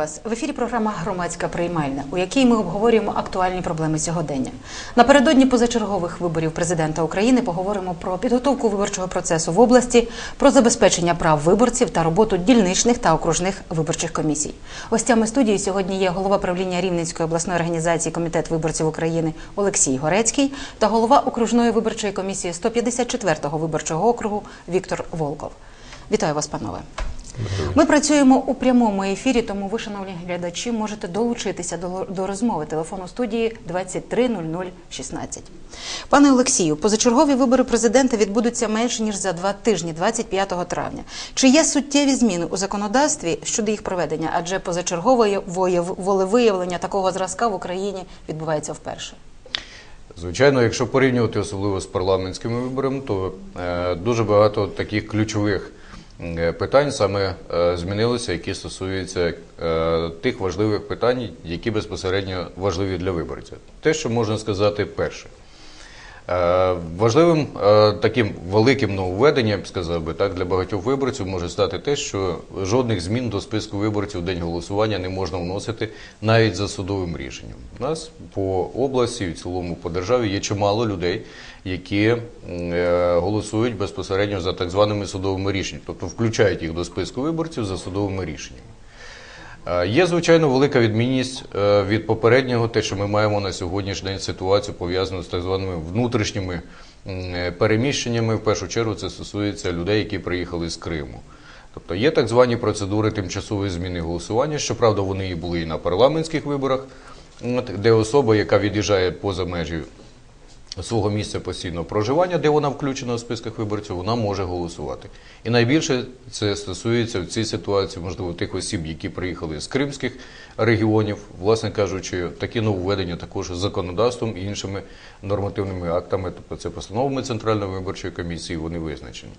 Вас в ефірі. Програма Громадська приймальна, у якій ми обговорюємо актуальні проблеми сьогодення. Напередодні позачергових виборів президента України поговоримо про підготовку виборчого процесу в області, про забезпечення прав виборців та роботу дільничних та окружних виборчих комісій. Гостями студії сьогодні є голова правління Рівненської обласної організації Комітет виборців України Олексій Горецький та голова окружної виборчої комісії 154-го виборчого округу Віктор Волков. Вітаю вас, панове. Ми працюємо у прямому ефірі, тому ви, шановні глядачі, можете долучитися до, до розмови телефону студії 230016. Пане Олексію, позачергові вибори президента відбудуться менше ніж за два тижні, 25 травня. Чи є суттєві зміни у законодавстві щодо їх проведення? Адже позачергове волевиявлення такого зразка в Україні відбувається вперше. Звичайно, якщо порівнювати особливо з парламентськими виборами, то е, дуже багато таких ключових питань саме змінилися, змінилося, які стосуються е, тих важливих питань, які безпосередньо важливі для виборця. Те, що можна сказати, перше. Е, Важливим е, таким великим нововведенням, сказав би, так, для багатьох виборців може стати те, що жодних змін до списку виборців в день голосування не можна вносити навіть за судовим рішенням. У нас по області і в цілому по державі є чимало людей, які е, голосують безпосередньо за так званими судовими рішеннями, тобто включають їх до списку виборців за судовими рішеннями. Е, Є, звичайно, велика відмінність е, від попереднього, те, що ми маємо на сьогоднішній день ситуацію пов'язану з так званими внутрішніми е, переміщеннями. В першу чергу це стосується людей, які приїхали з Криму. Тобто є так звані процедури тимчасової зміни голосування. Щоправда, вони і були і на парламентських виборах, де особа, яка від'їжджає поза межі свого місця постійного проживання, де вона включена у списках виборців, вона може голосувати. І найбільше це стосується в цій ситуації, можливо, тих осіб, які приїхали з кримських регіонів, власне кажучи, такі нововведення також законодавством і іншими нормативними актами, тобто це постановами Центральної виборчої комісії, вони визначені.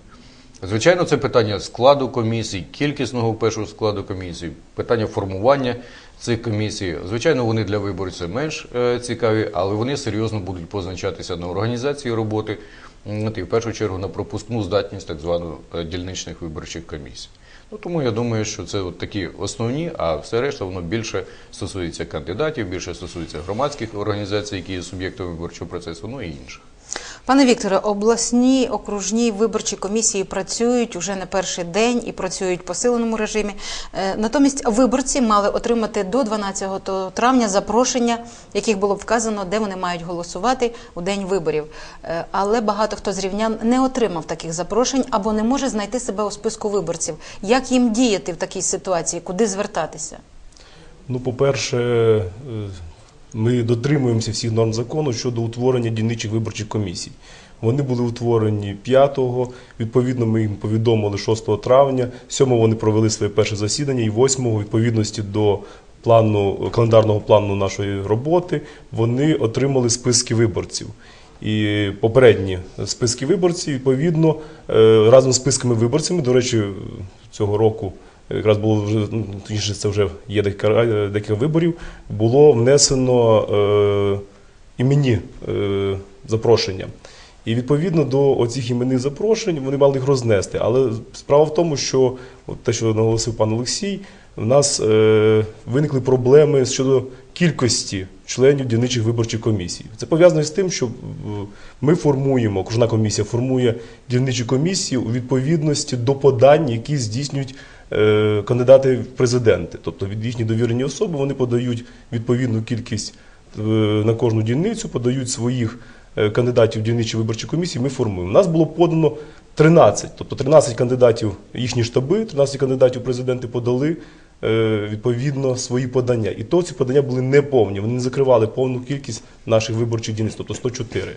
Звичайно, це питання складу комісій, кількісного першого складу комісій, питання формування цих комісій. Звичайно, вони для виборця менш е, цікаві, але вони серйозно будуть позначатися на організації роботи і в першу чергу на пропускну здатність так званих е, дільничних виборчих комісій. Ну, тому я думаю, що це от такі основні, а все решта воно більше стосується кандидатів, більше стосується громадських організацій, які є суб'єктами виборчого процесу, ну і інших. Пане Вікторе, обласні окружні виборчі комісії працюють уже не перший день і працюють в посиленому режимі. Е, Натомість виборці мали отримати до 12 травня запрошення, яких було вказано, де вони мають голосувати у день виборів. Е, Але багато хто з рівнян не отримав таких запрошень або не може знайти себе у списку виборців. Як їм діяти в такій ситуації? Куди звертатися? Ну, по-перше, е, ми дотримуємося всіх норм закону щодо утворення дільничих виборчих комісій. Вони були утворені 5-го, відповідно, ми їм повідомили 6 травня, 7-го вони провели своє перше засідання, і 8-го, відповідності до плану, календарного плану нашої роботи, вони отримали списки виборців. І попередні списки виборців, відповідно, е, разом з списками виборцями, до речі, цього року якраз було вже ну, точніше, це вже є декілька, декілька виборів, було внесено е, іменні е, запрошення. І відповідно до оцих іменних запрошень вони мали їх рознести. Але справа в тому, що от те, що наголосив пан Олексій, в нас е, виникли проблеми щодо кількості членів дільничих виборчих комісій. Це пов'язано з тим, що е, ми формуємо, окружна комісія формує дільничі комісії у відповідності до подань, які здійснюють е, кандидати в президенти. Тобто від їхні довірені особи вони подають відповідну кількість е, на кожну дільницю, подають своїх е, кандидатів в дільничі виборчі комісії. Ми формуємо. У нас було подано 13, тобто 13 кандидатів, їхні штаби, 13 кандидатів президенти подали е, відповідно свої подання. І то ці подання були неповні. Вони не закривали повну кількість наших виборчих дільниць, тобто 104.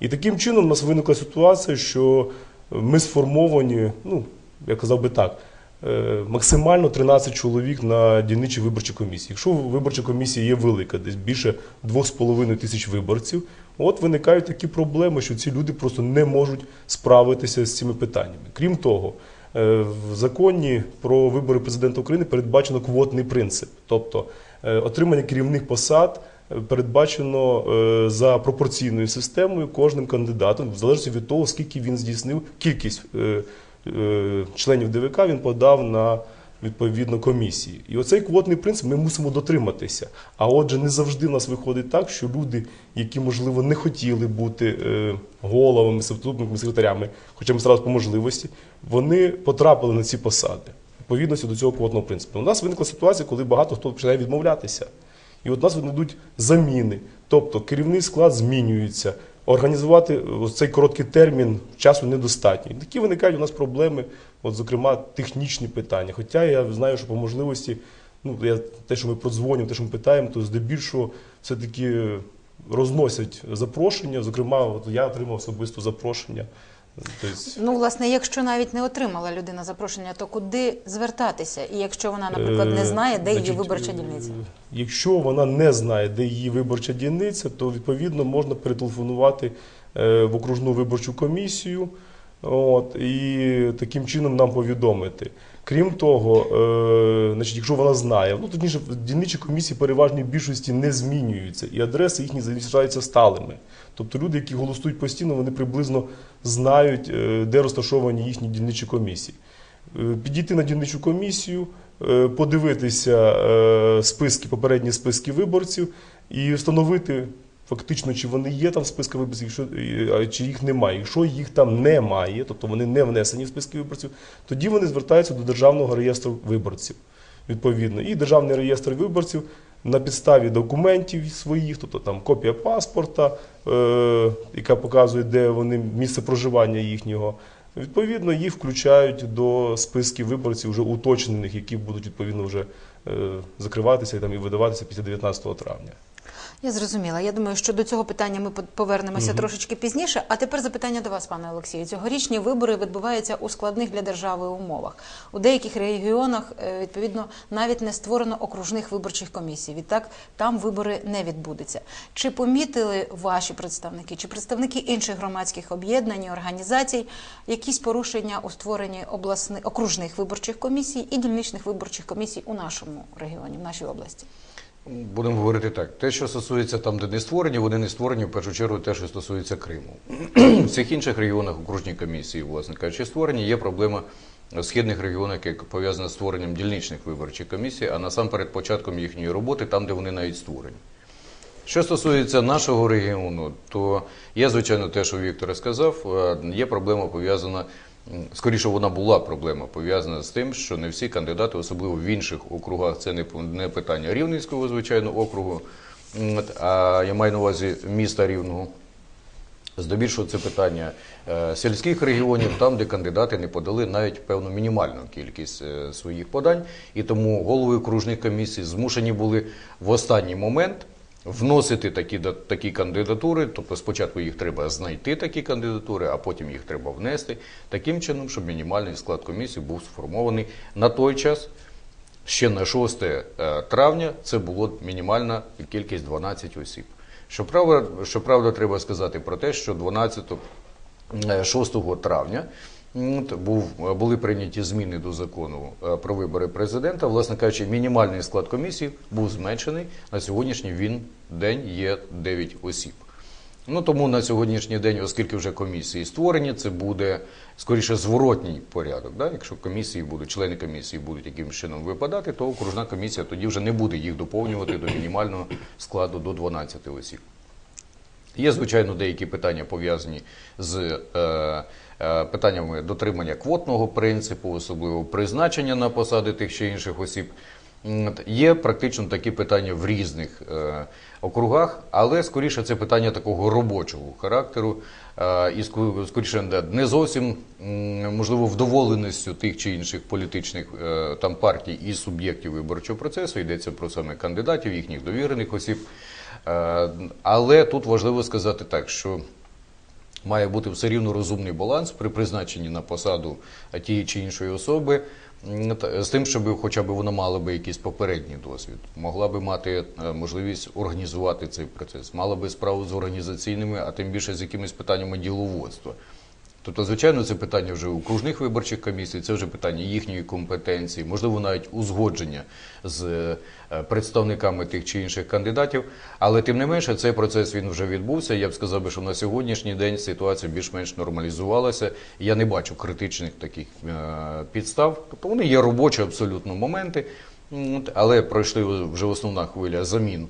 І таким чином у нас виникла ситуація, що ми сформовані, ну я казав би так. Е, Максимально 13 чоловік на дільничі виборчі комісії. Якщо виборча комісія є велика, десь більше 2,5 тисяч виборців, от виникають такі проблеми, що ці люди просто не можуть справитися з цими питаннями. Крім того, е, в законі про вибори президента України передбачено квотний принцип, тобто е, отримання керівних посад передбачено за пропорційною системою кожним кандидатом, в залежності від того, скільки він здійснив кількість членів ДВК він подав на відповідно комісії. І оцей квотний принцип ми мусимо дотриматися. А отже, не завжди в нас виходить так, що люди, які можливо не хотіли бути е, головами, заступниками, секретарями, хоча ми зараз по можливості, вони потрапили на ці посади відповідності до цього квотного принципу. У нас виникла ситуація, коли багато хто починає відмовлятися. І от у нас йдуть заміни, тобто керівний склад змінюється. Організувати ось цей короткий термін часу недостатньо. І такі виникають у нас проблеми, от, зокрема, технічні питання. Хоча я знаю, що по можливості, ну, я, те, що ми продзвонюємо, те, що ми питаємо, то здебільшого все-таки розносять запрошення. Зокрема, от я отримав особисто запрошення. Тобто, Ну, власне, якщо навіть не отримала людина запрошення, то куди звертатися? І якщо вона, наприклад, не Е, знає, де її виборча е, дільниця? Якщо вона не знає, де її виборча дільниця, то відповідно можна перетелефонувати е, в окружну виборчу комісію. От, і таким чином нам повідомити. Крім того, е, значить, якщо вона знає, ну точніше, дільничі комісії переважній більшості не змінюються, і адреси їхні залишаються сталими. Тобто люди, які голосують постійно, вони приблизно знають, е, де розташовані їхні дільничі комісії. Е, Підійти на дільничу комісію, е, подивитися е, списки, попередні списки виборців і встановити фактично, чи вони є там в списках виборців, якщо, чи їх немає. Якщо їх там немає, тобто вони не внесені в списки виборців, тоді вони звертаються до Державного реєстру виборців. Відповідно, і Державний реєстр виборців на підставі документів своїх, тобто там копія паспорта, е, яка показує, де вони місце проживання їхнього. Відповідно, їх включають до списків виборців вже уточнених, які будуть відповідно вже е, закриватися і там і видаватися після 19 травня. Я зрозуміла. Я думаю, що до цього питання ми по- повернемося трошечки пізніше. А тепер запитання до вас, пане Олексію. Цьогорічні вибори відбуваються у складних для держави умовах. У деяких регіонах е, відповідно навіть не створено окружних виборчих комісій. Відтак там вибори не відбудуться. Чи помітили ваші представники, чи представники інших громадських об'єднань і організацій якісь порушення у створенні обласних окружних виборчих комісій і дільничних виборчих комісій у нашому регіоні, в нашій області? Будемо говорити так. Те, що стосується там, де не створені, вони не створені в першу чергу те, що стосується Криму. В всіх інших регіонах окружні комісії, власне кажучи, створені. Є проблема східних регіонах, яка пов'язана з створенням дільничних виборчих комісій, а насамперед початком їхньої роботи, там, де вони навіть створені. Що стосується нашого регіону, то є, звичайно, те, що Віктор сказав, е, є проблема пов'язана, скоріше вона була проблема пов'язана з тим, що не всі кандидати, особливо в інших округах, це не, питання Рівненського, звичайно, округу, а я маю на увазі міста Рівного. Здебільшого це питання е, сільських регіонів, там, де кандидати не подали навіть певну мінімальну кількість е, своїх подань, і тому голови окружних комісій змушені були в останній момент вносити такі, такі кандидатури. Тобто спочатку їх треба знайти такі кандидатури, а потім їх треба внести таким чином, щоб мінімальний склад комісії був сформований на той час. Ще на 6 е, травня це було мінімальна кількість 12 осіб. Щоправда, щоправда, треба сказати про те, що 12, е, 6 травня м, от, був, були прийняті зміни до закону е, про вибори президента. Власне кажучи, мінімальний склад комісії був зменшений. На сьогоднішній він день є 9 осіб. Ну тому на сьогоднішній день, оскільки вже комісії створені, це буде скоріше зворотній порядок. Да? Якщо комісії будуть, члени комісії будуть якимось чином випадати, то окружна комісія тоді вже не буде їх доповнювати до мінімального складу до 12 осіб. Є, звичайно, деякі питання пов'язані з е, е, питаннями дотримання квотного принципу, особливо призначення на посади тих чи інших осіб. Є практично такі питання в різних е, округах, але скоріше це питання такого робочого характеру е, і скоріше не- зовсім можливо вдоволеністю тих чи інших політичних е, там партій і суб'єктів виборчого процесу. Йдеться про саме кандидатів, їхніх довірених осіб. Е, Але тут важливо сказати так, що має бути все рівно розумний баланс при призначенні на посаду тієї чи іншої особи, з тим, щоб хоча б вона мала би якийсь попередній досвід, могла би мати е, можливість організувати цей процес, мала би справу з організаційними, а тим більше з якимись питаннями діловодства. Тобто, звичайно, це питання вже окружних виборчих комісій, це вже питання їхньої компетенції, можливо, навіть узгодження з е, представниками тих чи інших кандидатів. Але тим не менше, цей процес він вже відбувся. Я б сказав би, що на сьогоднішній день ситуація більш-менш нормалізувалася. Я не бачу критичних таких е, підстав. Тобто вони є робочі абсолютно моменти, але пройшли вже основна хвиля замін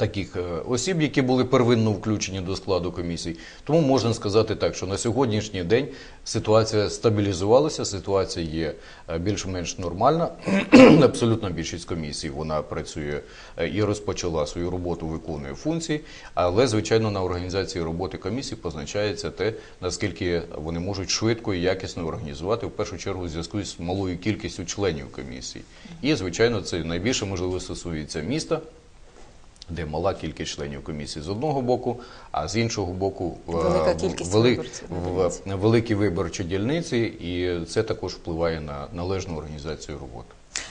таких е, осіб, які були первинно включені до складу комісій. Тому можна сказати так, що на сьогоднішній день ситуація стабілізувалася, ситуація є е, більш-менш нормальна. Абсолютна більшість комісій вона працює е, і розпочала свою роботу, виконує функції. Але звичайно на організації роботи комісій позначається те, наскільки вони можуть швидко і якісно організувати в першу чергу в зв'язку з малою кількістю членів комісій. І звичайно, це найбільше можливо стосується міста де мала кількість членів комісії з одного боку, а з іншого боку е, Велика кількість вели- виборців на в- дільниці. великі виборчі дільниці, і це також впливає на належну організацію роботи.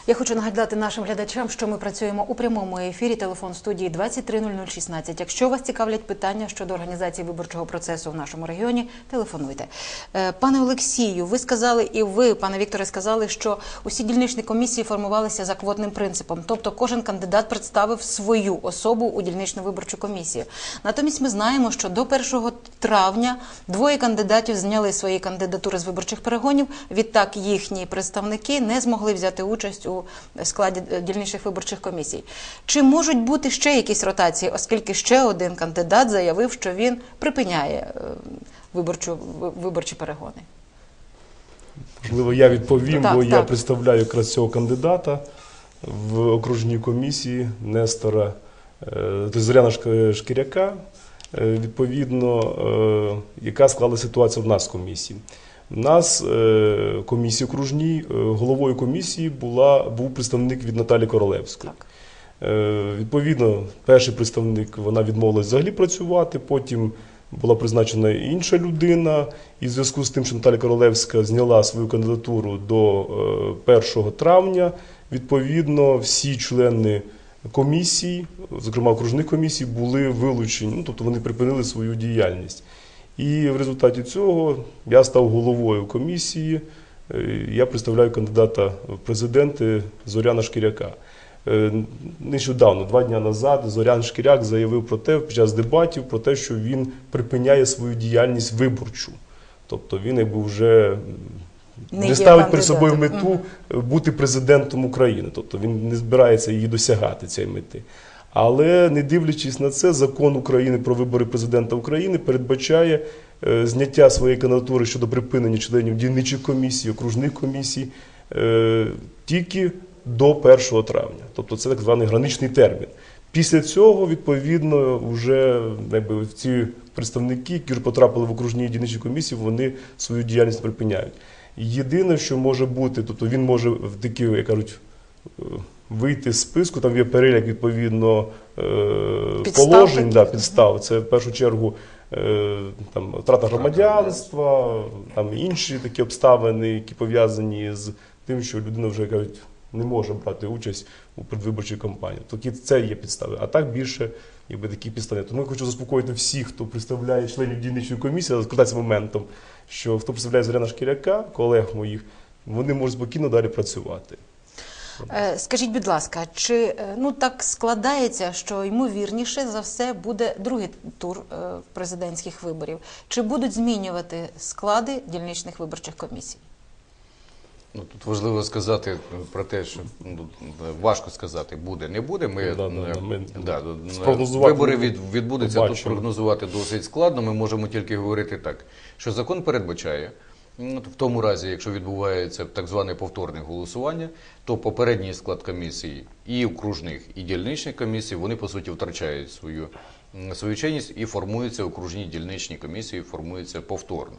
Я хочу нагадати нашим глядачам, що ми працюємо у прямому ефірі. Телефон студії 230016. Якщо вас цікавлять питання щодо організації виборчого процесу в нашому регіоні, телефонуйте. Е, Пане Олексію, ви сказали, і ви, пане Вікторе, сказали, що усі дільничні комісії формувалися за квотним принципом, тобто кожен кандидат представив свою особу у дільничну виборчу комісію. Натомість ми знаємо, що до 1 травня двоє кандидатів зняли свої кандидатури з виборчих перегонів. Відтак їхні представники не змогли взяти участь у складі е, дільничних виборчих комісій. Чи можуть бути ще якісь ротації, оскільки ще один кандидат заявив, що він припиняє е, виборчу виборчі перегони? Можливо, я відповім, Так, бо я представляю якраз цього кандидата в окружній комісії Нестора е, Зоряна Шкіряка, відповідно, яка склала ситуація в нас в комісії. Нас е, комісії окружній, е, головою комісії була, був представник від Наталі Королевської. Так. Е, Відповідно, перший представник вона відмовилась взагалі працювати. Потім була призначена інша людина. І в зв'язку з тим, що Наталя Королевська зняла свою кандидатуру до е, 1 травня, відповідно, всі члени комісій, зокрема окружних комісій, були вилучені, ну, тобто вони припинили свою діяльність. І в результаті цього я став головою комісії. Е, Я представляю кандидата в президенти Зоряна Шкіряка. Е, Нещодавно, два дні назад, Зорян Шкіряк заявив про те під час дебатів про те, що він припиняє свою діяльність виборчу. Тобто він якби вже Не не, ставить перед собою мету бути президентом України. Тобто він не збирається її досягати цієї мети. Але не дивлячись на це, закон України про вибори президента України передбачає е, зняття своєї кандидатури щодо припинення членів дільничих комісій, окружних комісій е, тільки до 1 травня. Тобто це так званий граничний термін. Після цього, відповідно, вже якби, ці представники, які вже потрапили в окружні дільничі комісії, вони свою діяльність припиняють. Єдине, що може бути, тобто він може в такі, як кажуть, е, вийти з списку, там є перелік відповідно е, Підстав положень, да, підстав. Це в першу чергу е, там, втрата громадянства, там інші такі обставини, які пов'язані з тим, що людина вже кажуть, не може брати участь у предвиборчій кампанії. Такі це є підстави. А так більше якби такі підстави. Тому я хочу заспокоїти всіх, хто представляє членів дільничної комісії, складається моментом, що хто представляє Зоряна Шкіряка, колег моїх, вони можуть спокійно далі працювати. Е, Скажіть, будь ласка, чи е, ну так складається, що ймовірніше за все буде другий тур е, президентських виборів? Чи будуть змінювати склади дільничних виборчих комісій? Ну, тут важливо сказати про те, що ну, важко сказати, буде, не буде. Ми, Да, да, ми да, вибори від, відбудуться, а тут прогнозувати досить складно. Ми можемо тільки говорити так, що закон передбачає, в тому разі, якщо відбувається так зване повторне голосування, то попередній склад комісії і окружних, і дільничних комісій, вони по суті втрачають свою, свою чинність і формуються окружні дільничні комісії, формуються повторно.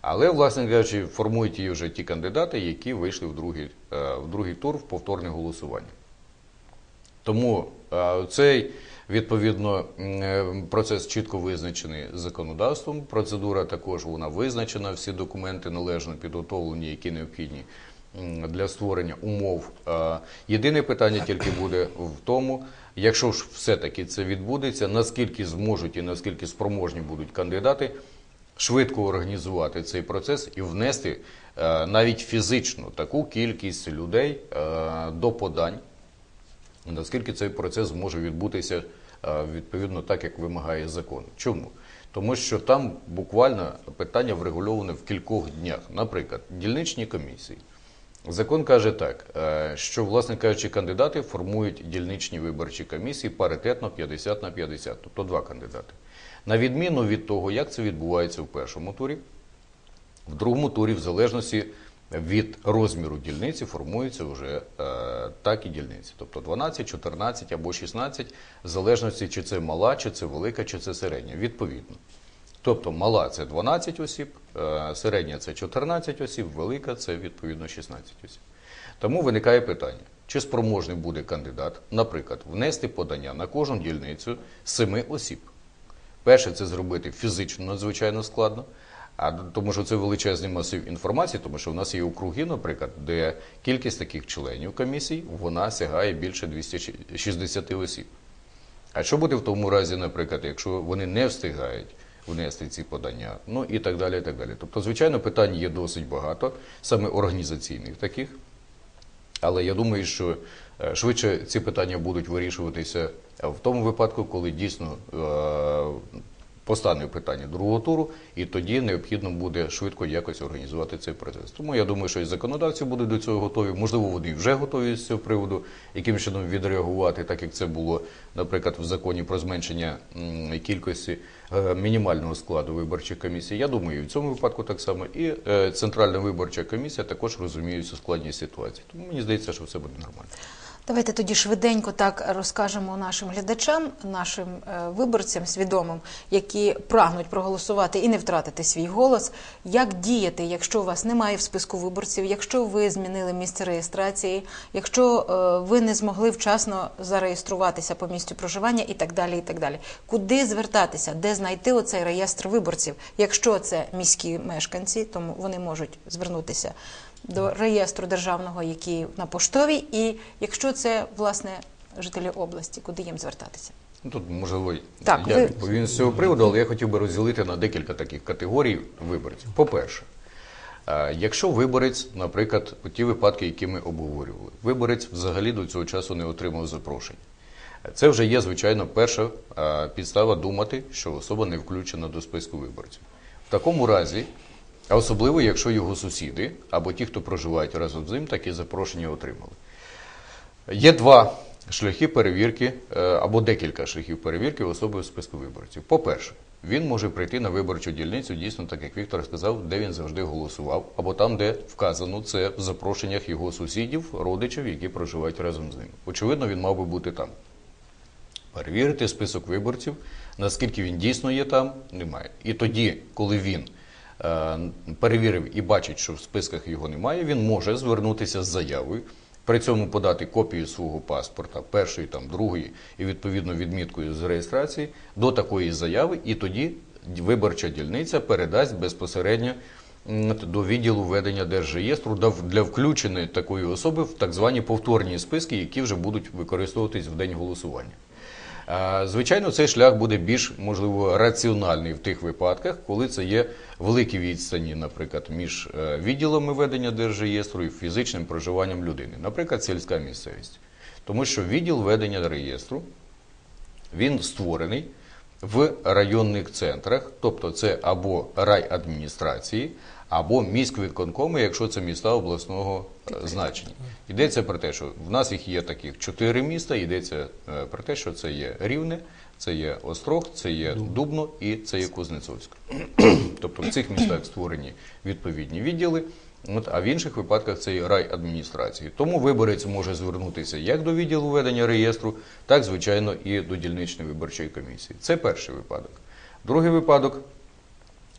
Але, власне кажучи, формують її вже ті кандидати, які вийшли в другий, е, в другий тур в повторне голосування. Тому е, цей відповідно е, процес чітко визначений законодавством. Процедура також вона визначена. Всі документи належно підготовлені, які необхідні для створення умов. Єдине питання тільки буде в тому, якщо ж все-таки це відбудеться, наскільки зможуть і наскільки спроможні будуть кандидати швидко організувати цей процес і внести е, навіть фізично таку кількість людей е, до подань, наскільки цей процес може відбутися відповідно так, як вимагає закон. Чому? Тому що там буквально питання врегульоване в кількох днях. Наприклад, дільничні комісії. Закон каже так, е, що, власне кажучи, кандидати формують дільничні виборчі комісії паритетно 50 на 50, тобто два кандидати. На відміну від того, як це відбувається в першому турі, в другому турі, в залежності від розміру дільниці, формуються вже е, так і дільниці. Тобто 12, 14 або 16, в залежності, чи це мала, чи це велика, чи це середня. Відповідно. Тобто мала це 12 осіб, е, середня це 14 осіб, велика це відповідно 16 осіб. Тому виникає питання, чи спроможний буде кандидат, наприклад, внести подання на кожну дільницю 7 осіб. Перше, це зробити фізично надзвичайно складно, а тому що це величезний масив інформації, тому що в нас є округи, наприклад, де кількість таких членів комісій вона сягає більше 260 осіб. А що буде в тому разі, наприклад, якщо вони не встигають внести ці подання, ну і так далі. і так далі. Тобто, звичайно, питань є досить багато, саме організаційних таких. Але я думаю, що е, швидше ці питання будуть вирішуватися в тому випадку, коли дійсно е, постане питання другого туру, і тоді необхідно буде швидко якось організувати цей процес. Тому я думаю, що і законодавці будуть до цього готові. Можливо, вони вже готові з цього приводу, яким чином відреагувати, так як це було, наприклад, в законі про зменшення кількості е, мінімального складу виборчих комісій. Я думаю, і в цьому випадку так само. І е, Центральна виборча комісія також розуміє цю складність ситуації. Тому мені здається, що все буде нормально. Давайте тоді швиденько так розкажемо нашим глядачам, нашим е, виборцям свідомим, які прагнуть проголосувати і не втратити свій голос. Як діяти, якщо у вас немає в списку виборців, якщо ви змінили місце реєстрації, якщо е, ви не змогли вчасно зареєструватися по місцю проживання і так далі. і так далі. Куди звертатися, де знайти оцей реєстр виборців? Якщо це міські мешканці, тому вони можуть звернутися до реєстру державного, який на поштовій, і якщо це власне жителі області, куди їм звертатися? Ну, Тут можливо Так, я ви- відповім з цього приводу, але я хотів би розділити на декілька таких категорій виборців. По-перше, е, якщо виборець, наприклад, у ті випадки, які ми обговорювали, виборець взагалі до цього часу не отримав запрошення. Це вже є, звичайно, перша е, підстава думати, що особа не включена до списку виборців. В такому разі, а особливо, якщо його сусіди або ті, хто проживають разом з ним, такі запрошення отримали. Є два шляхи перевірки е, або декілька шляхів перевірки особи у списку виборців. По-перше, він може прийти на виборчу дільницю, дійсно, так як Віктор сказав, де він завжди голосував, або там, де вказано це в запрошеннях його сусідів, родичів, які проживають разом з ним. Очевидно, він мав би бути там. Перевірити список виборців, наскільки він дійсно є там, немає. І тоді, коли він перевірив і бачить, що в списках його немає, він може звернутися з заявою, при цьому подати копію свого паспорта, першої, там, другої і відповідно відміткою з реєстрації до такої заяви, і тоді виборча дільниця передасть безпосередньо до відділу ведення держреєстру для- для включення такої особи в так звані повторні списки, які вже будуть використовуватись в день голосування. Звичайно, цей шлях буде більш можливо раціональний в тих випадках, коли це є великі відстані, наприклад, між е, відділами ведення держреєстру і фізичним проживанням людини, наприклад, сільська місцевість. Тому що відділ ведення реєстру він створений в районних центрах, тобто це або райадміністрації, або міськвиконкоми, якщо це міста обласного е, значення. Йдеться про те, що в нас їх є таких чотири міста. Йдеться е, про те, що це є Рівне, це є Острог, це є Дубно і це є Кузнецовськ. тобто в цих містах створені відповідні відділи. От, а в інших випадках це є райадміністрації. Тому виборець може звернутися як до відділу ведення реєстру, так, звичайно, і до дільничної виборчої комісії. Це перший випадок. Другий випадок,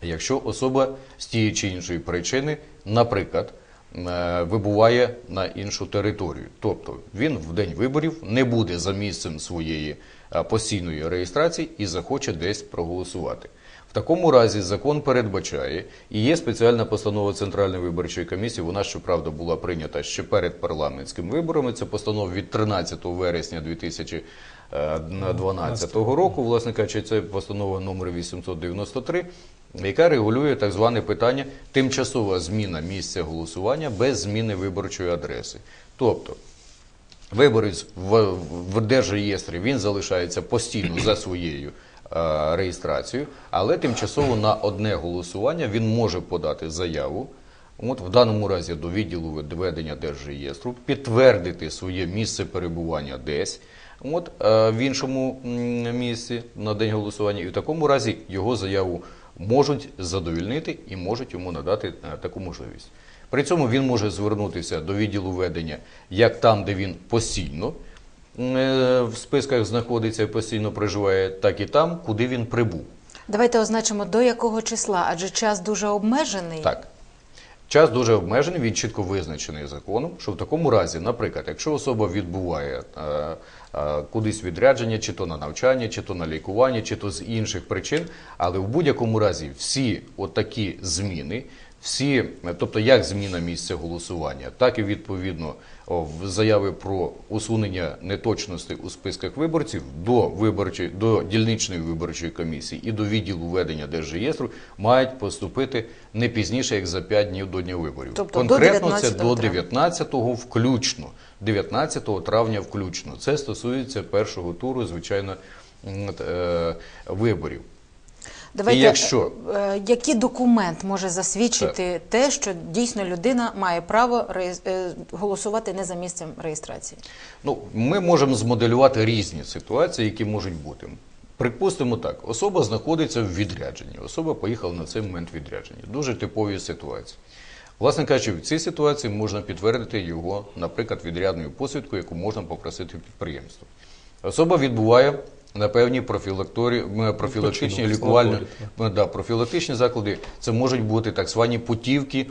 якщо особа з тієї чи іншої причини, наприклад, е, вибуває на іншу територію. Тобто він в день виборів не буде за місцем своєї е, постійної реєстрації і захоче десь проголосувати. В такому разі закон передбачає і є спеціальна постанова Центральної виборчої комісії. Вона щоправда була прийнята ще перед парламентськими виборами. Це постанова від 13 вересня 2012 року. Власне кажучи, це постанова номер 893. Яка регулює так зване питання тимчасова зміна місця голосування без зміни виборчої адреси. Тобто виборець в, в держреєстрі він залишається постійно за своєю е, реєстрацією, але тимчасово на одне голосування він може подати заяву. От в даному разі до відділу ведення держреєстру підтвердити своє місце перебування десь, от е, в іншому місці на день голосування, і в такому разі його заяву можуть задовільнити і можуть йому надати е, таку можливість. При цьому він може звернутися до відділу ведення як там, де він постійно е, в списках знаходиться і постійно проживає, так і там, куди він прибув. Давайте означимо до якого числа, адже час дуже обмежений. Так. Час дуже обмежений, він чітко визначений законом, що в такому разі, наприклад, якщо особа відбуває е, кудись відрядження, чи то на навчання, чи то на лікування, чи то з інших причин, але в будь-якому разі всі отакі зміни, всі, е, тобто як зміна місця голосування, так і відповідно в заяви про усунення неточностей у списках виборців до виборчої до дільничної виборчої комісії і до відділу ведення держреєстру мають поступити не пізніше як за 5 днів до дня виборів. Тобто до Конкретно це до травня. 19-го включно. 19 травня включно. Це стосується першого туру, звичайно, е, виборів. Давайте, І якщо- е, який документ може засвідчити те, що дійсно людина має право е, голосувати не за місцем реєстрації? Ну, ми можемо змоделювати різні ситуації, які можуть бути. Припустимо так, особа знаходиться в відрядженні, особа поїхала на цей момент відрядження. Дуже типові ситуації. Власне кажучи, в цій ситуації можна підтвердити його, наприклад, відрядною посвідку, яку можна попросити підприємство. Особа відбуває на певні профілактичні лікувальні Да, профілактичні заклади це можуть бути так звані путівки,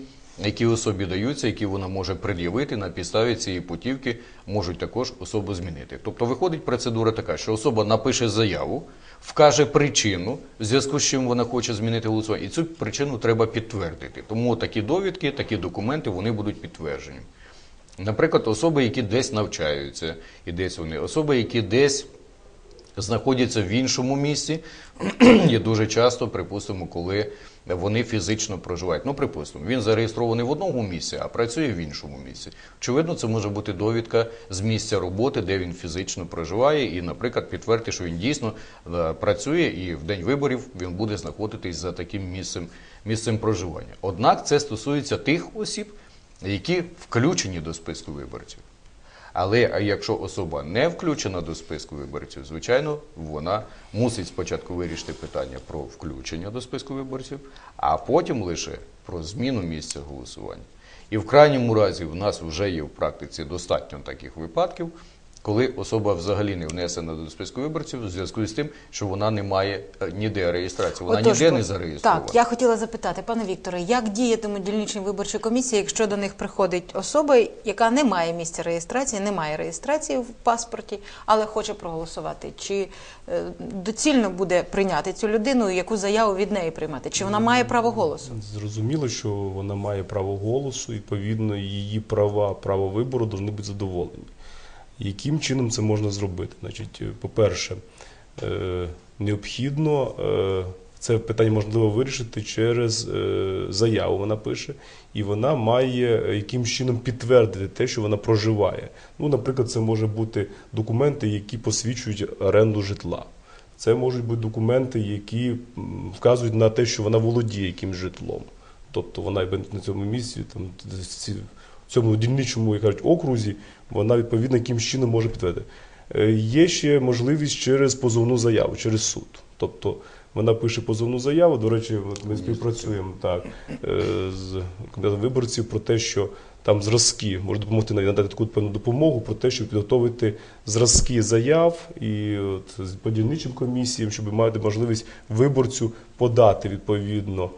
які особі даються, які вона може пред'явити на підставі цієї путівки, можуть також особу змінити. Тобто виходить процедура така, що особа напише заяву, вкаже причину, в зв'язку з чим вона хоче змінити голосування, і цю причину треба підтвердити. Тому такі довідки, такі документи вони будуть підтверджені. Наприклад, особи, які десь навчаються, і десь вони, особи, які десь знаходяться в іншому місці, і дуже часто, припустимо, коли вони фізично проживають. Ну, припустимо, він зареєстрований в одному місці, а працює в іншому місці. Очевидно, це може бути довідка з місця роботи, де він фізично проживає, і, наприклад, підтвердити, що він дійсно е, працює, і в день виборів він буде знаходитись за таким місцем, місцем проживання. Однак це стосується тих осіб, які включені до списку виборців. Але якщо особа не включена до списку виборців, звичайно, вона мусить спочатку вирішити питання про включення до списку виборців, а потім лише про зміну місця голосування. І в крайньому разі в нас вже є в практиці достатньо таких випадків, коли особа взагалі не внесена до списку виборців у зв'язку з тим, що вона не має е, ніде реєстрації, вона Отож, ніде не зареєстрована. Так, я хотіла запитати, пане Вікторе, як діятимуть дільничні виборчі комісії, якщо до них приходить особа, яка не має місця реєстрації, не має реєстрації в паспорті, але хоче проголосувати? Чи е, доцільно буде прийняти цю людину, яку заяву від неї приймати? Чи вона має право голосу? Зрозуміло, що вона має право голосу, і, відповідно, її права, право вибору повинні бути задоволені. Яким чином це можна зробити? Значить, е, по-перше, е, необхідно е, це питання можливо вирішити через заяву. Вона пише, і вона має якимсь чином підтвердити те, що вона проживає. Ну, наприклад, це може бути документи, які посвідчують оренду житла. Це можуть бути документи, які вказують на те, що вона володіє якимсь житлом. Тобто вона на цьому місці, там цьому дільничому як кажуть, окрузі, вона відповідно якимсь чином може підтвердити. Е, Є ще можливість через позовну заяву, через суд. Тобто вона пише позовну заяву. До речі, от ми співпрацюємо так е, з комітетом виборців про те, що там зразки може допомогти навіть надати таку певну допомогу про те, щоб підготовити зразки заяв і от з по дільничим комісіям, щоб мати можливість виборцю подати відповідно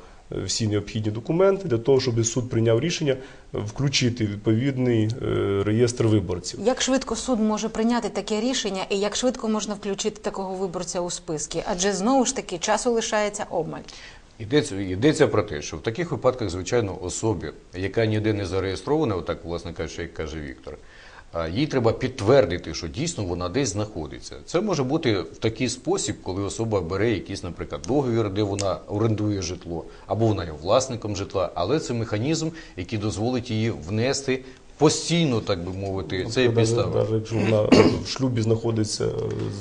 всі необхідні документи для того, щоб суд прийняв рішення включити відповідний е, реєстр виборців. Як швидко суд може прийняти таке рішення, і як швидко можна включити такого виборця у списки? Адже знову ж таки часу лишається обмаль. Йдеться, йдеться про те, що в таких випадках, звичайно, особі, яка ніде не зареєстрована, отак, власне кажучи, як каже Віктор, їй треба підтвердити, що дійсно вона десь знаходиться. Це може бути в такий спосіб, коли особа бере якийсь, наприклад, договір, де вона орендує житло, або вона є власником житла, але це механізм, який дозволить її внести постійно, так би мовити, це є Тобто, підстава. якщо вона в шлюбі знаходиться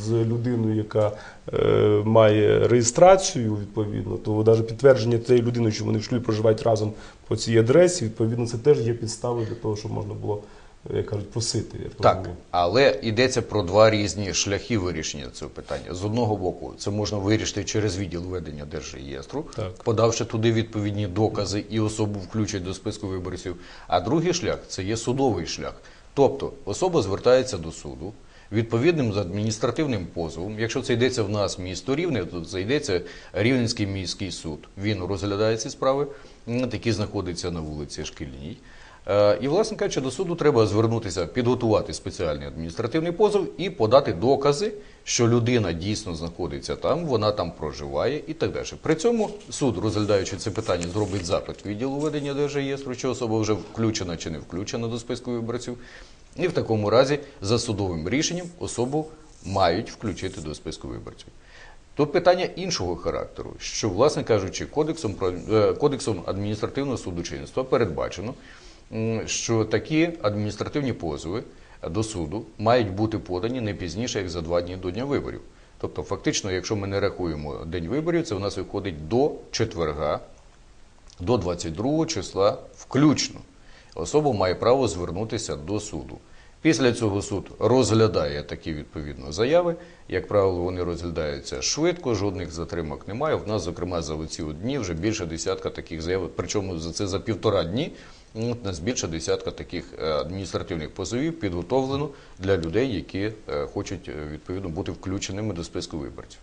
з людиною, яка е, має реєстрацію відповідно, то навіть підтвердження цієї людини, що вони в шлюбі проживають разом по цій адресі, відповідно, це теж є підставою для того, щоб можна було, е, як кажуть, просити. Я Так, розумію. але йдеться про два різні шляхи вирішення цього питання. З одного боку, це можна вирішити через відділ ведення держреєстру, Так. подавши туди відповідні докази і особу включать до списку виборців. А другий шлях це є судовий шлях. Тобто особа звертається до суду. Відповідним з адміністративним позовом, якщо це йдеться в нас місто Рівне, то це йдеться Рівненський міський суд. Він розглядає ці справи, м, які знаходяться на вулиці Шкільній. Е, І, власне кажучи, до суду треба звернутися, підготувати спеціальний адміністративний позов і подати докази, що людина дійсно знаходиться там, вона там проживає і так далі. При цьому суд, розглядаючи це питання, зробить запит відділу ведення держреєстру, чи особа вже включена чи не включена до списку виборців. І в такому разі за судовим рішенням особу мають включити до списку виборців. Тут питання іншого характеру, що, власне кажучи, кодексом е, кодексом адміністративного судочинства передбачено, що такі адміністративні позови до суду мають бути подані не пізніше як за два дні до дня виборів. Тобто, фактично, якщо ми не рахуємо день виборів, це у нас виходить до четверга, до 22 числа включно. Особа має право звернутися до суду. Після цього суд розглядає такі відповідно заяви. Як правило, вони розглядаються швидко, жодних затримок немає. В нас, зокрема, за оці дні вже більше десятка таких заяв. Причому за це за півтора дні нас більше десятка таких е, адміністративних позовів підготовлено для людей, які е, хочуть е, відповідно бути включеними до списку виборців.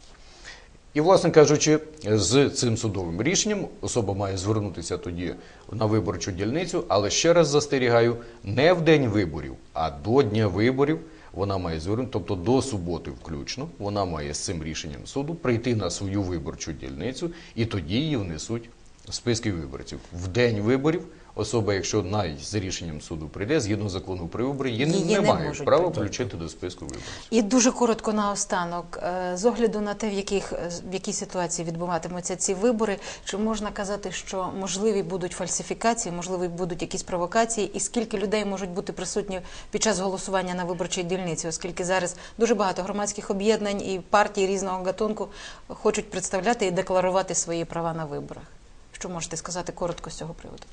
І, власне кажучи, з цим судовим рішенням особа має звернутися тоді на виборчу дільницю, але ще раз застерігаю, не в день виборів, а до дня виборів вона має звернути, тобто до суботи включно, вона має з цим рішенням суду прийти на свою виборчу дільницю, і тоді її внесуть в списки виборців. В день виборів особа, якщо навіть з рішенням суду прийде, згідно закону про вибори, її, Її не, не має права включити до списку виборців. І дуже коротко наостанок, е, з огляду на те, в яких е, в якій ситуації відбуватимуться ці вибори, чи можна казати, що можливі будуть фальсифікації, можливі будуть якісь провокації, і скільки людей можуть бути присутні під час голосування на виборчій дільниці, оскільки зараз дуже багато громадських об'єднань і партій різного гатунку хочуть представляти і декларувати свої права на виборах. Що можете сказати коротко з цього приводу?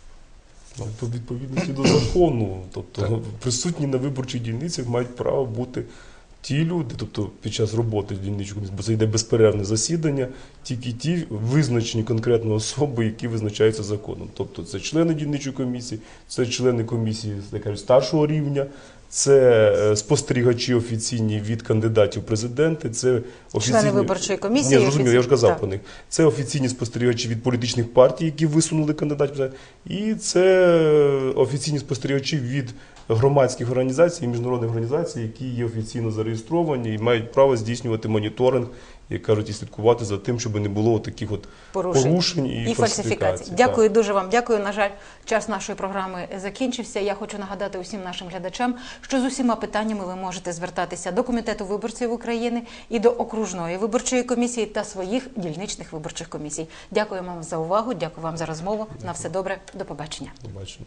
Ну, по відповідності до закону, тобто Так. присутні на виборчих дільницях мають право бути ті люди, тобто під час роботи дільничку, бо це йде безперервне засідання, тільки ті визначені конкретно особи, які визначаються законом. Тобто це члени дільничої комісії, це члени комісії так кажуть, старшого рівня. Це е, спостерігачі офіційні від кандидатів президенти, це офіційні... виборчої комісії Ні, зрозуміло, я вже казав Так. про них. Це офіційні спостерігачі від політичних партій, які висунули кандидатів, і це офіційні спостерігачі від громадських організацій і міжнародних організацій, які є офіційно зареєстровані і мають право здійснювати моніторинг, як кажуть, і слідкувати за тим, щоб не було таких от порушень, порушень і, і фальсифікацій. так. Дякую дуже вам. Дякую. На жаль, час нашої програми закінчився. Я хочу нагадати усім нашим глядачам, що з усіма питаннями ви можете звертатися до комітету виборців України і до окружної виборчої комісії та своїх дільничних виборчих комісій. Дякую вам за увагу. Дякую вам за розмову. На все добре. До побачення. Побачимо.